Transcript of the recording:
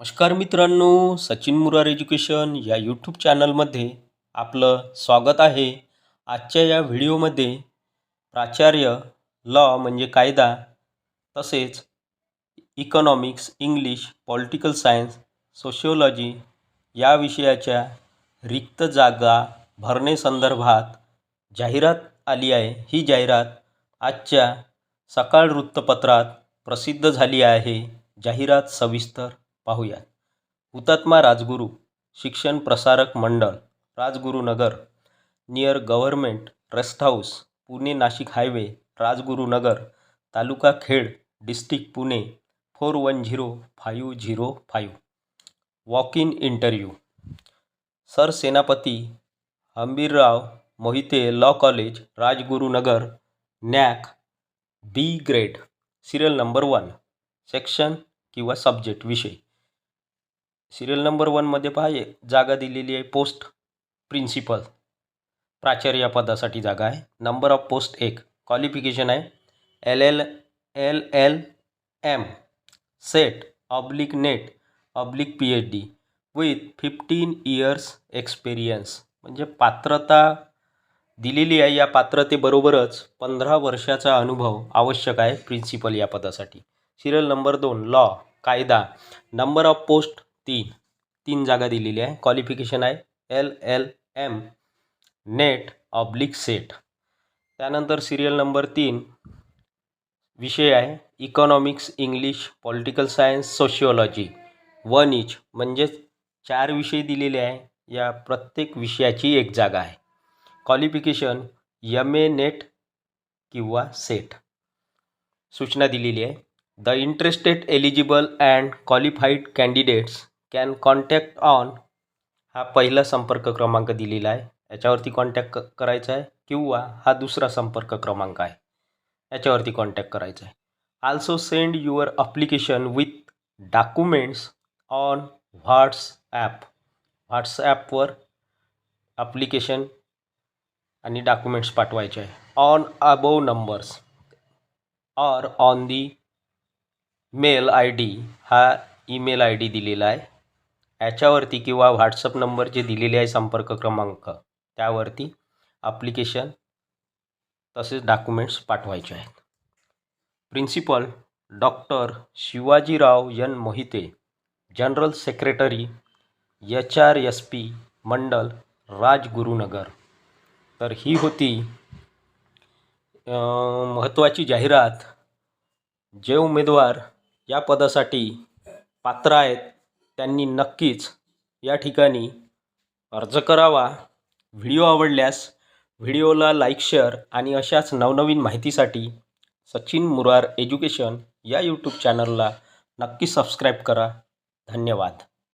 नमस्कार मित्रांनो सचिन मुरार एज्युकेशन या यूट्यूब चॅनलमध्ये आपलं स्वागत आहे. आजच्या या व्हिडिओमध्ये प्राचार्य लॉ म्हणजे कायदा तसेच economics English political science sociology या विषयाच्या रिक्त जागा भरणे जाहिरात आली आहे. ही जाहिरात आजच्या सकाळ वृत्तपत्रात प्रसिद्ध झाली आहे. जाहिरात सविस्तर पाहूया हुतात्मा Rajguru Shikshan Prasarak Mandal Rajgurunagar near government rest house Pune Nashik highway Rajgurunagar taluka Khed district Pune four one zero five zero five walk in interview. Sir Senapati Hambirrao Mohite law college Rajgurunagar NAAC B grade serial number one section किंवा subject विषय. Serial number वनमध्ये पहा जागा दिलेली आहे post principal प्राचार्य या पदासाठी जागा आहे. नंबर ऑफ पोस्ट एक. क्वालिफिकेशन आहे. L L L L M SET oblique NET oblique P H D with fifteen years experience म्हणजे पात्रता दिलेली आहे या पात्रतेबरोबरच पंधरा वर्षाचा अनुभव आवश्यक आहे प्रिन्सिपल या पदासाठी. सिरियल नंबर दोन. लॉ कायदा. नंबर ऑफ पोस्ट तीन तीन जागा दिलेली आहे. क्वालिफिकेशन आहे L L M NET oblique SET त्यानंतर सिरियल नंबर तीन विषय आहे. Economics English political science sociology one each म्हणजेच चार विषय दिलेले आहे. या प्रत्येक विषयाची एक जागा आहे. क्वालिफिकेशन यम ए नेट किंवा सेट सूचना दिलेली आहे. The interested eligible and qualified candidates can contact on हा पहिला संपर्क क्रमांक दिलेला आहे. याच्यावरती कॉन्टॅक्ट क करायचा आहे किंवा हा दुसरा संपर्क क्रमांक आहे. याच्यावरती कॉन्टॅक्ट करायचा आहे. Also send your application with documents on WhatsApp व्हॉट्सॲपवर ॲप्लिकेशन आणि डॉक्युमेंट्स पाठवायचे आहे. On above numbers or on the mail I D हा ईमेल आय डी दिलेला आहे. याच्यावरती किंवा व्हॉट्सअप नंबर जे दिलेले आहे संपर्क क्रमांक त्यावरती ॲप्लिकेशन तसेच डॉक्युमेंट्स पाठवायचे आहेत. Principal doctor Shivajirao N Mohite general secretary H R S P Mandal Rajgurunagar. तर ही होती महत्त्वाची जाहिरात. जे उमेदवार या पदासाठी पात्र आहेत त्यांनी नक्कीच या ठिकाणी अर्ज करावा. व्हिडिओ आवडल्यास व्हिडिओला लाईक शेअर आणि अशाच नवनवीन माहितीसाठी सचिन मुरार एज्युकेशन या यूट्यूब चॅनलला नक्की सबस्क्राईब करा. धन्यवाद.